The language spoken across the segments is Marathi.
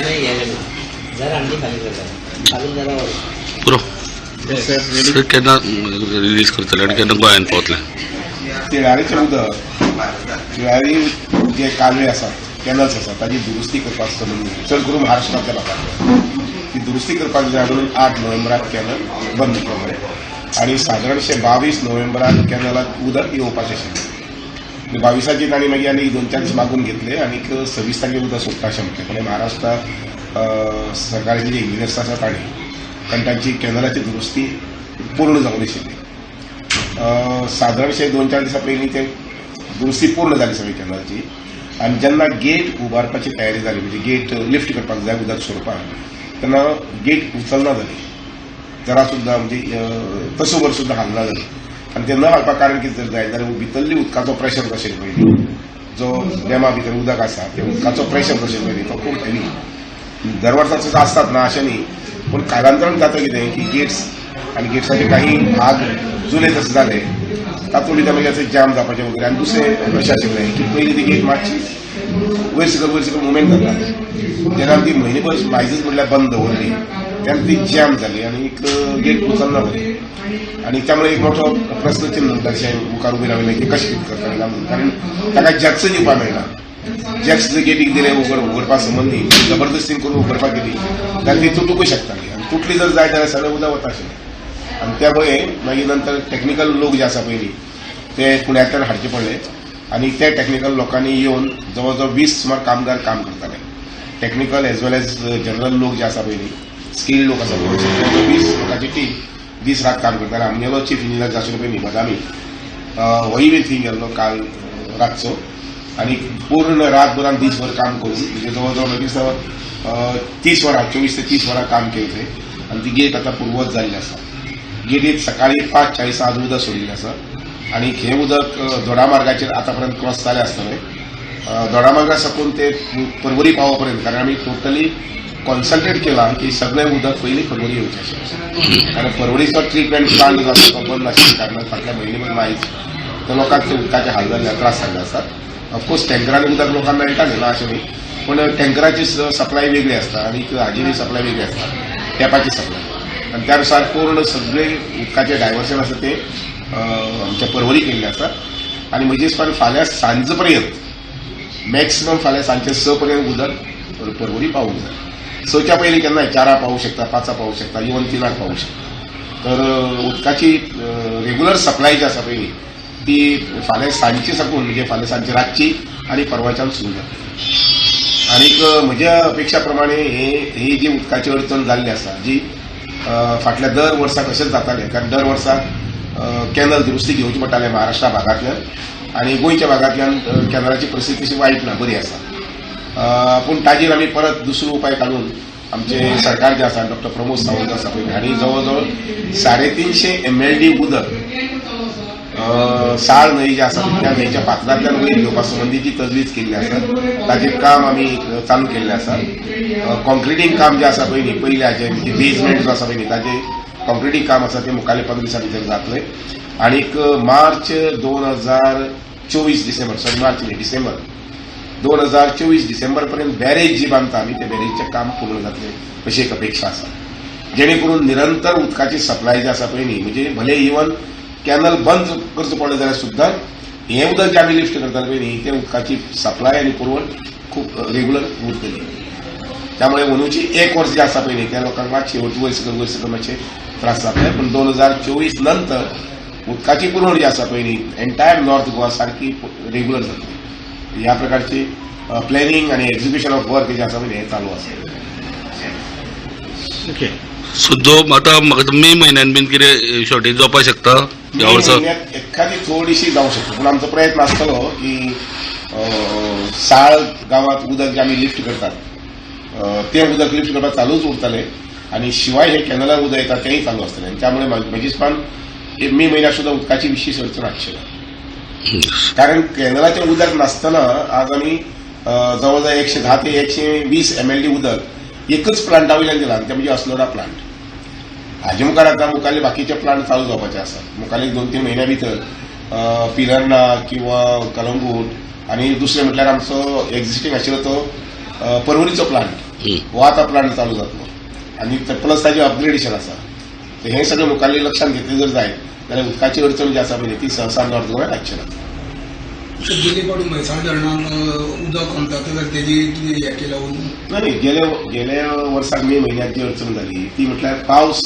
नाही जरा खाली खालून जरा पुरो. सर केन्ना रिलीज करतले आनी केन्ना गोंयान पावतले तिळारीचे उदक तिळारी जे कालवे आसात कॅनल्स आसात ताची दुरुस्ती करपाक संबंधी चड करून महाराष्ट्रांतल्या लोकांक ती दुरुस्ती करपाक जाय म्हणून आठ नोव्हेंबराक कॅनल बंद केले. आणि सादारणशे बावीस नोव्हेंबराक कॅनलात उदक येवपाचें आशिल्लें बावीसाची ताणी मागीर आनी दोन चार दीस मागून घेतले. आणि सव्वीस तारखेर उदक सोडटा शंभर. म्हटलें पण महाराष्ट्रात जी जे इंजिनियर्स आसा ताणी कारण तांची कॅनलाची दुरुस्ती पूर्ण जावंक आशिल्ली अं, सादारणशे दोन चार दिसां पयलीं ते दुरुस्ती पूर्ण जाली सगळी कॅनलाची. आनी जेन्ना गेट उबारपाची तयारी जाली म्हणजे गेट लिफ्ट करपाक जाय उदक सोडपाक तेन्ना गेट उचलना जाली जरा सुद्दां म्हणजे तसो वर सुद्दां हालना जाली आनी ते न हालपाक कारण कितें जर जाय जाल्यार भितरली उदकाचो प्रेशर कशें पयली जो डॅमा भितर उदक आसा ते उदकाचो प्रेशर कशें पयली तो खूब हेवी दर वर्सा तसो आसतात ना अशें न्ही पूण कालांतरान जाता कितें की गेट्स आनी गेट्साचे काही भाग जुने तसे जाले तातूंत भितर मागीर असे जाम जावपाचें वगैरे. आनी दुसरें अशें आशिल्लें की पयलीं ती गेट मातशी वयर सकल वयर सकल मुवमेंट जाता जेन्ना ती म्हयनेभर मायजूच म्हणल्यार बंद दवरली तेन्ना ती जॅम जाली आनी एक गेट उचलना जाली आणि त्यामुळे एक मोठो प्रश्नचिन्ह दर्शन मुखार उबे रावले की कशें कितें करतले म्हणून. कारण ताका जॅक्स दिवपाक मेळना जॅक्स जर गेटीक दिले उघड उगडपा संबंधी जबरदस्तीन करून उगडपाक गेली. जाल्यार ती तुटूंकूय शकताली आनी तुटली जर जाय जाल्यार सगळें उदक वता आशिल्लें आनी त्यामुळे मागीर नंतर टेक्निकल लोक जे आसा पयलीं ते पुण्यातल्यान हाडचे पडले. आनी ते टेक्निकल लोकांनी येवन जवळ जवळ वीस सुमार कामगार काम करताले technical as well as general लोक जे आसा पयलीं स्किल्ड लोक आसा पळय वीस लोकांची टीम दीस रात काम करताले आमगेलो चीफ इंजिनियर जाशिल्लो रुपये न्ही बदामी होय बी थंय गेल्लो काल रातचो आनी पूर्ण रातभर आमी दीसभर काम करून म्हणजे जवळ जवळ मागीर दिसा तीस वरां चोवीस ते तीस वरां काम केलें थंय आनी ती गेट आतां पूर्वत जाल्ली आसा गेटीत सकाळी पांच चाळीस आज उदक सोडिल्लें आसा आनी हें उदक अं, दोडा मार्गाचेर आतां पर्यंत क्रॉस जालें आसतलें दोडामार्गा मार्गा साकून ते परवरी पावो पर्यंत कारण आमी टोटली कॉन्सन्ट्रेट केला की सगळें उदक पयलीं परवरी येवचें कारण परवरीचो ट्रिटमेंट प्लांट जो आसा तो बंद आशिल्ल्या कारणान फाटल्या म्हयनेभर माहीत तर लोकांक ते उदकाचे हाल जाल्ले त्रास जाल्ले आसात ऑफकोर्स टँकरांनी उदक लोकांक मेळटालें ना अशें न्ही. पूण टँकराची सप्लाय वेगळी आसता आनी हाजी सप्लाय वेगळी आसता टॅपाची सप्लाय आनी त्यानुसार पूर्ण सगळे उदकाचे डायवर्शन आसा ते आमच्या परवरी केल्ले असतात. आनी म्हजे हिसपान फाल्यां सांज पर्यंत मॅक्सिमम फाल्यां सांजचे स पर्यंत उदक परवरी पावूंक जाय सच्या पयलीं केन्नाय चारा पावूंक शकता पांचा पावूंक शकता इवन तिनाक पावूंक शकता. तर उदकाची रेग्युलर सप्लाय जी आसा पळय ती फाल्यां सांजची साकून म्हणजे फाल्यां सांजची रातची आनी परवाच्यान सुरू जाता आनीक म्हज्या अपेक्षा प्रमाणे हे ही जी उदकाची अडचण जाल्ली आसा जी फाटल्या दर वर्सा कशेंच जातालें कारण दर वर्सा कॅनल दुरुस्ती घेवची पडटाले महाराष्ट्रा भागांतल्यान आनी गोंयच्या भागांतल्यान कॅनलाची परिस्थिती तशी वायट ना बरी आसा पूण ताजेर आमी परत दुसरो उपाय काडून आमचे सरकार जे आसा डॉक्टर प्रमोद सावंत आसा पळय हांणी जवळ जवळ साडे तिनशे एम एल डी उदक साळ न्हंय जी आसा त्या न्हंयच्या पात्रांतल्यान वयर घेवपा संबंधीची तजवीज केल्ली आसा ताचें काम आमी चालू केल्लें आसा कॉन्क्रिटींग काम जें आसा पळय न्ही पयल्याचें म्हणजे बेजमेंट जो आसा पळय न्ही ताचें कॉन्क्रिटींग काम आसा तें मुखावेले पंदरा दिसां भितर जातलें आनीक मार्च दोन हजार चोवीस डिसेंबर सॉरी मार्च न्ही डिसेंबर दोन हजार चोवीस डिसेंबर पर्यंत बॅरेज जी बांदता आमी ते बॅरेजचें काम पूर्ण जातलें अशी एक अपेक्षा आसा जेणे करून निरंतर उदकाची सप्लाय जी आसा पळय न्ही म्हणजे भले इवन कॅनल बंद करचो पडलें जाल्यार सुद्दां हें उदक जे आमी लिफ्ट करतात पळय न्ही उदकाची सप्लाय आनी पुरवण खूब रेग्युलर उरतली त्यामुळे अंदूची एक वर्स जे आसा पळय न्ही त्या लोकांक मातशे वयर सकयल वयर सकयल मातशे त्रास जातले पूण दोन हजार चोवीस नंतर उदकाची पुरवण जी आसा पळय न्ही एन्टायर नॉर्थ गोवा सारकी रेग्युलर जातली ह्या प्रकारची प्लॅनिंग आणि एक्झिक्युशन ऑफ वर्क जे आसा हें चालू आसा सो जो आतां म्हाका मे म्हयन्यान बीन कितें शॉर्टेज जावपाक शकता? ह्या वर्सा महिन्यात एखादी थोडीशी जाऊ शकते. पण आमचा प्रयत्न आसतलो की साळ गावात उदक जे आम्ही लिफ्ट करतात ते उदक लिफ्ट करपाक चालूच उरतले. आणि शिवाय हे कॅनलार उदक येतात तेही चालू असतले आणि त्यामुळे हिसपान हे मे म्हयन्यात सुद्धा उदकाची विशेष अडचण ना कारण कॅनलाचें उदक नासतना आज आमी अं, जवळ जवळ एकशे धा ते एकशे वीस एम एल डी उदक एकच प्लांटा वयल्यान दिला आनी ते म्हणजे अस्लोरा प्लांट हाजे मुखार आतां मुखाल्ले बाकीचे प्लांट चालू जावपाचे आसात मुखाल्ले दोन तीन म्हयन्या भितर पिलर्ना किंवा कलंगूट आनी दुसरें म्हटल्यार आमचो एक्झिस्टींग आशिल्लो तो परवरीचो प्लांट हं. आता प्लांट चालू जातलो आणि प्लस ताजें अपग्रेडेशन आसा हे सगळें मुखाल्ले लक्षात घेतले जर जायत जाल्यार उदकाची अडचण जी आसा पळय ती सहसा नॉर्थ गोव्यात हाडची ना गेले फावटी म्हैसाळ धरणान उदक तर तेजी कितें हें केलं नाही नाही, गेल्या गेल्या वर्साक मे महिन्यात जी अडचण झाली ती म्हटल्यार पावस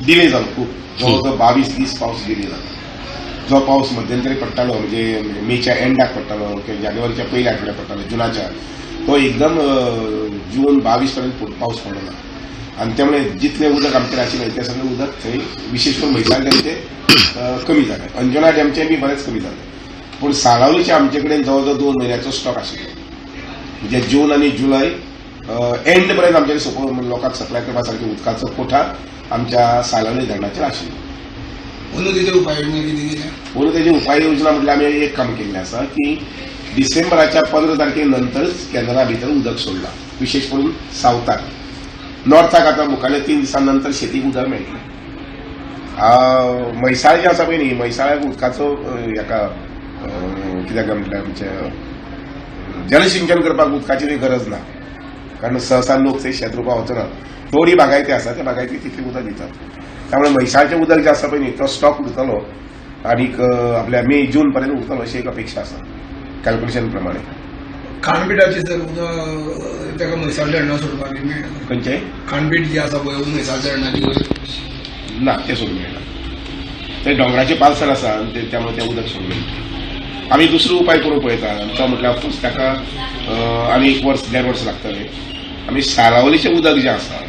डिले जालो खूप. जवळजवळ बावीस दीस पावस डिले जालो जो पावस मध्यंतरी पडटालो म्हणजे मेच्या एंडाक पडटालो किंवा जानेवारीच्या पहिल्या आठवड्यात पडटालो जुनाच्या तो एकदम जून बावीस पर्यंत पावस पडलो. ना आणि त्यामुळे जितले उदक आमचे आशिल्लें तें सगळें उदक थंय विशेष करून म्हैसाळ डॅमचे कमी जालें अंजुना डॅमचे बी बरेच कमी जाले पूण साळावलीचे आमचे कडेन जवळजवळ दोन म्हयन्याचो स्टॉक आशिल्लो म्हणजे जून आणि जुलय एंड पर्यंत आमच्या सपोज लोकांक सप्लाय करपा सारखे उदकाचो कोठा आमच्या सालावली धरणाचेर आशिल्लो म्हणून तिथे उपाययोजना कितें केल्या? म्हणून त्याची उपाययोजना म्हटल्यार आमी एक काम केल्लें आसा की डिसेंबराच्या पंदरा तारखे नंतरच केंद्रा भितर उदक सोडलां. विशेष करून सावथाक नॉर्थाक आतां मुखाल्ले तीन दिसां नंतर शेतीक उदक मेळटलें म्हैसाळ जे आसा पळय न्ही म्हैसाळ्याक उदकाचो हेका कित्याक काय म्हटल्यार आमचे जलसिंचन करपाक उदकाची काही गरज ना. कारण सहसा लोक थंय शेत रुपा वचना थोडी बागायती आसा त्या बागायती तितली उदक दितात. त्यामुळे म्हैसाळचें उदक जे आसा पळय न्ही तो स्टॉक उरतलो. आनीक आपल्या मे जून पर्यंत उरतलो अशी एक अपेक्षा आसा. कॅल्क्युलेशन प्रमाणे. खांडपिठाचे जर उदक ताका म्हैसाळ धरणा सोडपाक बी मेळना खंयचे खांडपीठ जी आसा पळय धरणाची वयर ना ते सोडून मेळना ते डोंगराचे पालसर आसा ते- त्यामुळे ते उदक सोडून मेळटा आमी दुसरो उपाय करूं पळयता तो म्हटल्यार ऑफकोर्स ताका आनी एक वर्स देड वर्स लागतले आमी सालावलीचें उदक जें आसा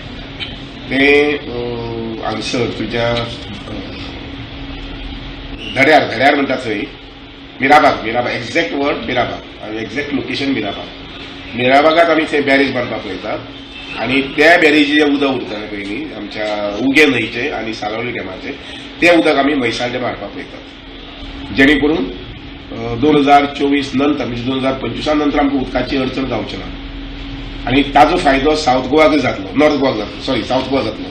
तें हांगसर तुज्या धड्यार धड्यार म्हणटा थंय Mirabag Mirabag exact word Mirabag exact location Mirabag मिराबागात आमी थंय बॅरेज बांदपाक पळयतात आणि त्या बॅरेजीचें उदक उरतालें पयलीं आमच्या उगे न्हंयचे आनी सालावली डॅमाचे तें उदक आमी म्हैसाळ डॅमार हाडपाक पळयतात जेणे करून दोन हजार चोवीस नंतर म्हणजे दोन हजार पंचवीसा नंतर आमकां उदकाची अडचण जावची ना आणि ताजो फायदो सावथ गोवाक जातलो नॉर्थ गोवाक जातलो सॉरी सावथ गोवा जातलो.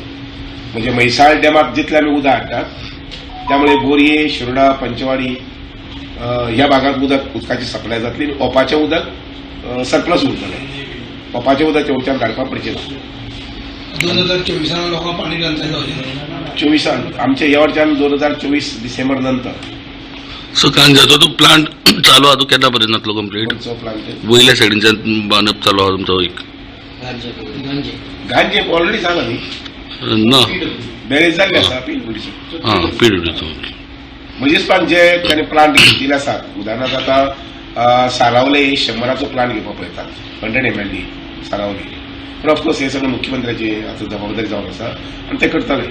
म्हणजे म्हैसाळ डॅमात जितले आमी उदक हाडटात त्यामुळे बोरये शिरोडा पंचवाडी ह्या भागात उदक उदकाची सप्लाय जातली आणि ओपाचें उदक सरप्लस उरतलें ओपाचें उदक तेवच्यान धाडपाक पडचें ना दोन हजार चोवीसान लोकांक पाणी टंचाई चोवीसान आमच्या ह्या वर्षान दोन हजार चोवीस डिसेंबर नंतर. सो कांजाचो तो प्लांट चालू आहा तो केन्ना पर्यंत जातलो कंप्लीट वयल्या सायडीनच्यान बांदप चालू आहा तुमचो एक. गांजे ऑलरेडी सांगा न्ही ना. बॅरेज जाल्ले आसा पिलगुडीचे हां पीडब्ल्यूचो म्हणजेच पण जे त्याने प्लांट घेतील असतात उदाहरणार्थ आता सारावले शंभराचो प्लांट घेवपाक पळयतात हंड्रेड एम एल डी सारावली. पण ऑफकोर्स हे सगळं मुख्यमंत्र्याची आता जबाबदारी जावन आसा आनी ते करतले